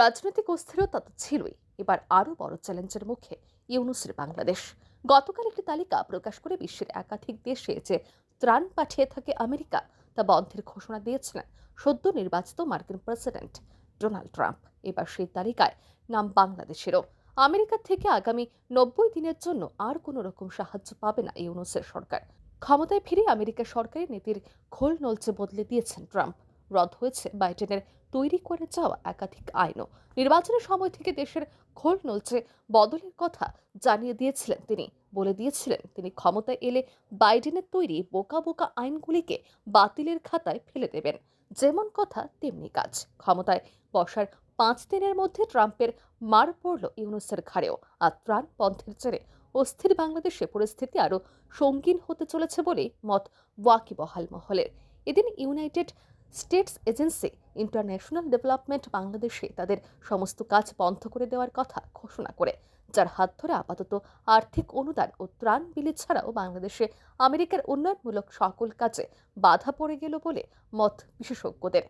রাজনৈতিক অস্থিরতা তো ছিলই। এবার আরও বড় চ্যালেঞ্জের মুখে ইউনুসের বাংলাদেশ। গতকাল একটি তালিকা প্রকাশ করে বিশ্বের একাধিক দেশে যে ত্রাণ পাঠিয়ে থাকে আমেরিকা, তা বন্ধের ঘোষণা দিয়েছিলেন সদ্য নির্বাচিত মার্কিন প্রেসিডেন্ট ডোনাল্ড ট্রাম্প। এবার সেই তালিকায় নাম বাংলাদেশেরও। আমেরিকা থেকে আগামী নব্বই দিনের জন্য আর কোনো রকম সাহায্য পাবে না ইউনুসের সরকার। ক্ষমতায় ফিরে আমেরিকা সরকারের নীতির খোল নলচে বদলে দিয়েছেন ট্রাম্প। রদ হয়েছে। বাইডেনের তৈরি করে যাওয়া একাধিক আইনও। নির্বাচনের সময় থেকে দেশের খোল নলচে বদলের কথা জানিয়ে দিয়েছিলেন তিনি। বলে দিয়েছিলেন, তিনি ক্ষমতায় এলে বাইডেনের তৈরি বোকা বোকা আইনগুলিকে বাতিলের খাতায় ফেলে দেবেন। যেমন কথা তেমনি কাজ। ক্ষমতায় বসার পাঁচ দিনের মধ্যে ট্রাম্পের মার পড়ল ইউনুসের ঘাড়েও আর ত্রাণ পন্থের জেরে অস্থির বাংলাদেশে পরিস্থিতি আরও সঙ্গীন হতে চলেছে বলে মত ওয়াকিবহাল মহলের। এদিন United States agency international development বাংলাদেশে তাদের সমস্ত কাজ বন্ধ করে দেওয়ার কথা ঘোষণা করে, যার হাত ধরে আপাতত আর্থিক অনুদান ও ত্রাণ বিলি ছাড়াও বাংলাদেশে আমেরিকার উন্নয়নমূলক সকল কাজে বাধা পড়ে গেল বলে মত বিশেষজ্ঞদের।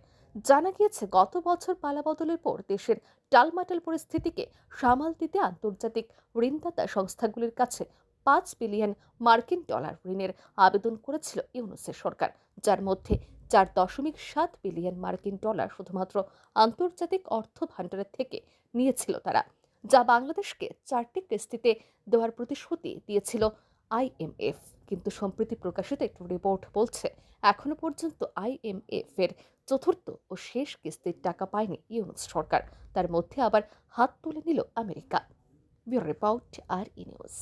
জানা গিয়েছে, গত বছর পালাবদলের পর দেশের টালমাটাল পরিস্থিতিকে সামাল দিতে আন্তর্জাতিক ঋণদাতা সংস্থাগুলির কাছে পাঁচ বিলিয়ন মার্কিন ডলার ঋণের আবেদন করেছিল ইউনুসের সরকার, যার মধ্যে চার দশমিক সাত বিলিয়ন মার্কিন ডলার শুধুমাত্র আন্তর্জাতিক অর্থ ভাণ্ডারের থেকে নিয়েছিল তারা, যা বাংলাদেশকে চারটি কিস্তিতে দেওয়ার প্রতিশ্রুতি দিয়েছিল আইএমএফ কিন্তু সম্প্রতি প্রকাশিত একটি রিপোর্ট বলছে, এখনও পর্যন্ত আইএমএফ এর চতুর্থ ও শেষ কিস্তির টাকা পায়নি ইউনুস সরকার। তার মধ্যে আবার হাত তুলে নিল আমেরিকা। ব্যুরো রিপোর্ট আর ই নিউজ।